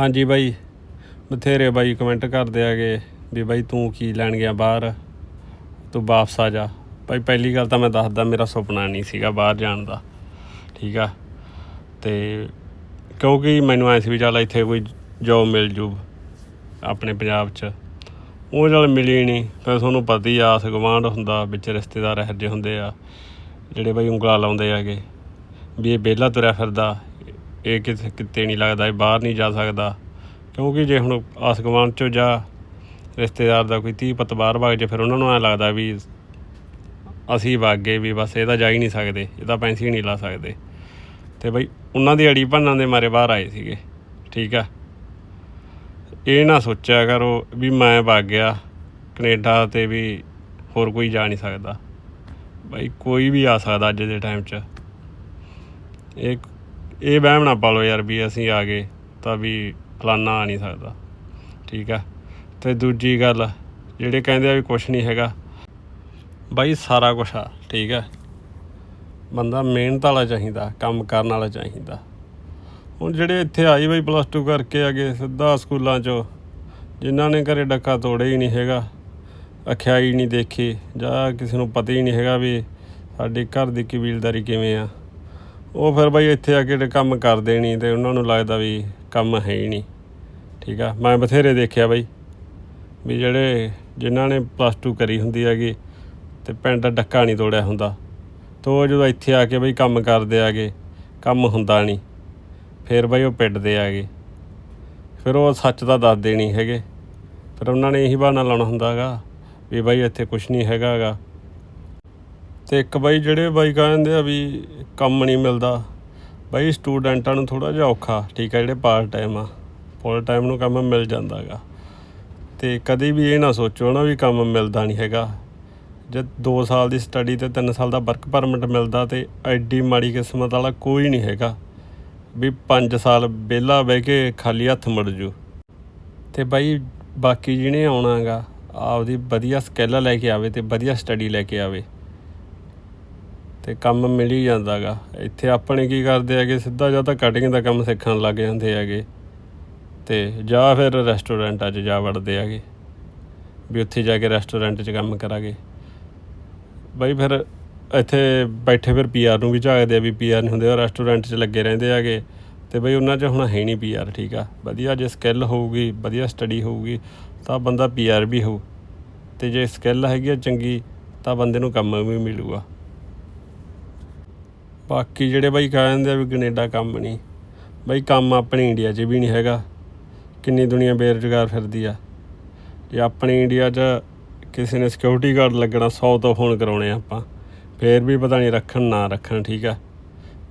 ਹਾਂਜੀ ਬਾਈ, ਬਥੇਰੇ ਬਾਈ ਕਮੈਂਟ ਕਰਦੇ ਆਗੇ ਵੀ ਬਾਈ ਤੂੰ ਕੀ ਲੈਣ ਗਿਆ ਬਾਹਰ? ਤੂੰ ਵਾਪਸ ਆ ਜਾ। ਭਾਈ ਪਹਿਲੀ ਗੱਲ ਤਾਂ ਮੈਂ ਦੱਸਦਾ, ਮੇਰਾ ਸੁਪਨਾ ਨਹੀਂ ਸੀਗਾ ਬਾਹਰ ਜਾਣ ਦਾ। ਠੀਕ ਆ? ਤੇ ਕਿਉਂਕਿ ਮੈਨੂੰ ਐ ਸੀ ਵੀ ਚੱਲ ਇੱਥੇ ਕੋਈ ਜੋਬ ਮਿਲ ਜੂ ਆਪਣੇ ਪੰਜਾਬ 'ਚ। ਉਹ ਚੱਲ ਮਿਲੀ ਨਹੀਂ। ਫਿਰ ਤੁਹਾਨੂੰ ਪਤਾ ਹੀ ਆਸ ਗਵਾਂਢ ਹੁੰਦਾ, ਵਿੱਚ ਰਿਸ਼ਤੇਦਾਰ ਇਹੋ ਜਿਹੇ ਹੁੰਦੇ ਆ, ਜਿਹੜੇ ਬਾਈ ਉਂਗਲਾ ਲਾਉਂਦੇ ਆਗੇ ਵੀ ਇਹ ਵਿਹਲਾ ਤੁਰਿਆ ਫਿਰਦਾ ਇਹ ਕਿਤੇ ਕਿਤੇ ਨਹੀਂ ਲੱਗਦਾ, ਇਹ ਬਾਹਰ ਨਹੀਂ ਜਾ ਸਕਦਾ। ਕਿਉਂਕਿ ਜੇ ਹੁਣ ਆਸਗਵਾਨ ਚੋਂ ਜਾ ਰਿਸ਼ਤੇਦਾਰ ਦਾ ਕੋਈ ਧੀ ਪੁੱਤ ਬਾਹਰ ਭੱਜ ਜੇ, ਫਿਰ ਉਹਨਾਂ ਨੂੰ ਐ ਲੱਗਦਾ ਵੀ ਅਸੀਂ ਵਗ ਗਏ ਵੀ ਬਸ ਇਹ ਤਾਂ ਜਾ ਹੀ ਨਹੀਂ ਸਕਦੇ ਇਹਦਾ ਪੈਂਸੀ ਨਹੀਂ ਲਾ ਸਕਦੇ। ਤੇ ਬਈ ਉਹਨਾਂ ਦੀ ਅੜੀ ਭੰਨਾਂ ਦੇ ਮਾਰੇ ਬਾਹਰ ਆਏ ਸੀਗੇ, ਠੀਕ ਆ? ਇਹ ਨਾ ਸੋਚਿਆ ਕਰੋ ਵੀ ਮੈਂ ਵਗ ਗਿਆ ਕੈਨੇਡਾ ਤੇ ਵੀ ਹੋਰ ਕੋਈ ਜਾ ਨਹੀਂ ਸਕਦਾ। ਬਈ ਕੋਈ ਵੀ ਆ ਸਕਦਾ ਅੱਜ ਦੇ ਟਾਈਮ 'ਚ। ਇਹ ਇਹ ਵਹਿਮ ਨਾ ਪਾਲੋ ਯਾਰ ਵੀ ਅਸੀਂ ਆ ਗਏ ਤਾਂ ਵੀ ਫਲਾਨਾ ਆ ਨਹੀਂ ਸਕਦਾ। ਠੀਕ ਆ? ਤੇ ਦੂਜੀ ਗੱਲ, ਜਿਹੜੇ ਕਹਿੰਦੇ ਆ ਵੀ ਕੁਝ ਨਹੀਂ ਹੈਗਾ, ਬਾਈ ਸਾਰਾ ਕੁਝ ਆ, ਠੀਕ ਆ? ਬੰਦਾ ਮਿਹਨਤ ਵਾਲਾ ਚਾਹੀਦਾ, ਕੰਮ ਕਰਨ ਵਾਲਾ ਚਾਹੀਦਾ। ਹੁਣ ਜਿਹੜੇ ਇੱਥੇ ਆਈ ਬਈ ਪਲੱਸ 2 ਕਰਕੇ ਆ ਗਏ ਸਿੱਧਾ ਸਕੂਲਾਂ 'ਚੋਂ, ਜਿਨ੍ਹਾਂ ਨੇ ਘਰੇ ਡੱਕਾ ਤੋੜਿਆ ਹੀ ਨਹੀਂ ਹੈਗਾ, ਅਖਿਆਈ ਨਹੀਂ ਦੇਖੀ, ਜਾਂ ਕਿਸੇ ਨੂੰ ਪਤਾ ਹੀ ਨਹੀਂ ਹੈਗਾ ਵੀ ਸਾਡੀ ਘਰ ਦੀ ਕਬੀਲਦਾਰੀ ਕਿਵੇਂ ਆ। ਉਹ ਫਿਰ ਬਾਈ ਇੱਥੇ ਆ ਕੇ ਤੇ ਕੰਮ ਕਰਦੇ ਨਹੀਂ ਤੇ ਉਹਨਾਂ ਨੂੰ ਲੱਗਦਾ ਵੀ ਕੰਮ ਹੈ ਹੀ ਨਹੀਂ। ਠੀਕ ਆ? ਮੈਂ ਬਥੇਰੇ ਦੇਖਿਆ ਬਾਈ ਵੀ ਜਿਹੜੇ ਜਿਨ੍ਹਾਂ ਨੇ ਪਲੱਸ 2 ਕਰੀ ਹੁੰਦੀ ਹੈਗੀ ਤੇ ਪਿੰਡ ਦਾ ਡੱਕਾ ਨਹੀਂ ਤੋੜਿਆ ਹੁੰਦਾ। ਤੋ ਉਹ ਜਦੋਂ ਇੱਥੇ ਆ ਕੇ ਬਈ ਕੰਮ ਕਰਦੇ ਆਗੇ ਕੰਮ ਹੁੰਦਾ ਨਹੀਂ। ਫਿਰ ਬਈ ਉਹ ਪਿੱਟਦੇ ਆਗੇ ਫਿਰ ਉਹ ਸੱਚ ਤਾਂ ਦੱਸਦੇ ਨਹੀਂ ਹੈਗੇ। ਫਿਰ ਉਹਨਾਂ ਨੇ ਇਹੀ ਬਹਾਨਾ ਲਾਉਣਾ ਹੁੰਦਾਗਾ ਵੀ ਬਾਈ ਇੱਥੇ ਕੁਝ ਨਹੀਂ ਹੈਗਾਗਾ ਤੇ ਇੱਕ ਬਾਈ ਜਿਹੜੇ ਬਾਈ ਕਹਿੰਦੇ ਆ ਵੀ ਕੰਮ ਨਹੀਂ ਮਿਲਦਾ, ਬਾਈ ਸਟੂਡੈਂਟਾਂ ਨੂੰ ਥੋੜਾ ਜਿਹਾ ਔਖਾ, ਠੀਕ ਆ, ਜਿਹੜੇ ਪਾਰਟ ਟਾਈਮ ਆ ਫੁੱਲ ਟਾਈਮ ਨੂੰ ਕੰਮ ਮਿਲ ਜਾਂਦਾਗਾ ਤੇ ਕਦੇ ਵੀ ਇਹ ਨਾ ਸੋਚੋ ਨਾ ਵੀ ਕੰਮ ਮਿਲਦਾ ਨਹੀਂ ਹੈਗਾ। ਜਦ 2 ਸਾਲ ਦੀ ਸਟੱਡੀ ਤੇ 3 ਸਾਲ ਦਾ ਵਰਕ ਪਰਮਿਟ ਮਿਲਦਾ ਤੇ ਐਡੀ ਮਾੜੀ ਕਿਸਮਤ ਵਾਲਾ ਕੋਈ ਨਹੀਂ ਹੈਗਾ ਵੀ 5 ਸਾਲ ਵਿਹਲਾ ਬਹਿ ਕੇ ਖਾਲੀ ਹੱਥ ਮੁੜ ਜੂ। ਤੇ ਬਾਈ ਬਾਕੀ ਜਿਹਨੇ ਆਉਣਾਗਾ ਆਪਦੀ ਵਧੀਆ ਸਕਿੱਲ ਲੈ ਕੇ ਆਵੇ ਤੇ ਵਧੀਆ ਸਟੱਡੀ ਲੈ ਕੇ ਆਵੇ। ਤੇ ਕੰਮ ਮਿਲ ਹੀ ਜਾਂਦਾਗਾ। ਇੱਥੇ ਆਪਣੇ ਕੀ ਕਰਦੇ ਹੈਗੇ? ਸਿੱਧਾ ਜਾਂ ਤਾਂ ਕਟਿੰਗ ਦਾ ਕੰਮ ਸਿੱਖਣ ਲੱਗ ਜਾਂਦੇ ਹੈਗੇ। ਤੇ ਜਾਂ ਫਿਰ ਰੈਸਟੋਰੈਂਟਾਂ 'ਚ ਜਾ ਵੜਦੇ ਹੈਗੇ। ਵੀ ਉੱਥੇ ਜਾ ਕੇ ਰੈਸਟੋਰੈਂਟ 'ਚ ਕੰਮ ਕਰਾਂਗੇ। ਬਾਈ ਫਿਰ ਇੱਥੇ ਬੈਠੇ ਫਿਰ ਪੀਆਰ ਨੂੰ ਵੀ ਝਾਕਦੇ ਆ ਵੀ ਪੀਆਰ ਨਹੀਂ ਹੁੰਦੇ, ਉਹ ਰੈਸਟੋਰੈਂਟ 'ਚ ਲੱਗੇ ਰਹਿੰਦੇ ਹੈਗੇ। ਤੇ ਬਈ ਉਹਨਾਂ 'ਚ ਹੁਣ ਹੈ ਨਹੀਂ ਪੀਆਰ ਠੀਕ ਆ? ਵਧੀਆ ਜੇ ਸਕਿੱਲ ਹੋਊਗੀ, ਵਧੀਆ ਸਟੱਡੀ ਹੋਊਗੀ, ਤਾਂ ਬੰਦਾ ਪੀਆਰ ਵੀ ਹੋਊ। ਤੇ ਜੇ ਸਕਿੱਲ ਹੈਗੀ ਆ ਚੰਗੀ, ਤਾਂ ਬੰਦੇ ਨੂੰ ਕੰਮ ਵੀ ਮਿਲੂਗਾ। ਬਾਕੀ ਜਿਹੜੇ ਬਾਈ ਕਹਿ ਜਾਂਦੇ ਆ ਵੀ ਕੈਨੇਡਾ ਕੰਮ ਨਹੀਂ। ਬਾਈ ਕੰਮ ਆਪਣੇ ਇੰਡੀਆ 'ਚ ਵੀ ਨਹੀਂ ਹੈਗਾ। ਕਿੰਨੀ ਦੁਨੀਆ ਬੇਰੁਜ਼ਗਾਰ ਫਿਰਦੀ ਆ। ਜੇ ਆਪਣੇ ਇੰਡੀਆ 'ਚ ਕਿਸੇ ਨੇ ਸਿਕਿਉਰਿਟੀ ਗਾਰਡ ਲੱਗਣਾ 100 ਤੋਂ ਫੋਨ ਕਰਾਉਣੇ ਆਪਾਂ। ਫੇਰ ਵੀ ਪਤਾ ਨਹੀਂ ਰੱਖਣ, ਨਾ ਰੱਖਣ, ਠੀਕ ਆ।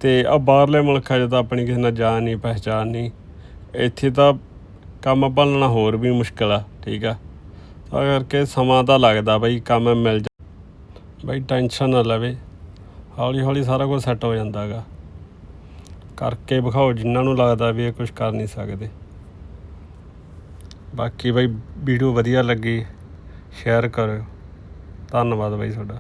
ਤੇ ਆ ਬਾਹਰਲੇ ਮੁਲਕਾਂ 'ਚ ਤਾਂ ਆਪਣੀ ਕਿਸੇ ਨਾਲ ਜਾਣ ਨਹੀਂ ਪਹਿਚਾਨ ਨਹੀਂ, ਇੱਥੇ ਤਾਂ ਕੰਮ ਭਾਲਣਾ ਹੋਰ ਵੀ ਮੁਸ਼ਕਲ ਆ, ਠੀਕ ਆ। ਤਾਂ ਕਰਕੇ ਸਮਾਂ ਤਾਂ ਲੱਗਦਾ ਬਈ, ਕੰਮ ਮਿਲ ਜਾ ਬਈ ਟੈਨਸ਼ਨ ਨਾ ਲਵੇ। ਹੌਲੀ ਹੌਲੀ ਸਾਰਾ ਕੁਝ ਸੈੱਟ ਹੋ ਜਾਂਦਾ ਹੈਗਾ। ਕਰਕੇ ਵਿਖਾਓ ਜਿਨ੍ਹਾਂ ਨੂੰ ਲੱਗਦਾ ਵੀ ਇਹ ਕੁਝ ਕਰ ਨਹੀਂ ਸਕਦੇ। ਬਾਕੀ ਬਾਈ, ਵੀਡੀਓ ਵਧੀਆ ਲੱਗੀ ਸ਼ੇਅਰ ਕਰੋ ਧੰਨਵਾਦ ਬਾਈ ਤੁਹਾਡਾ।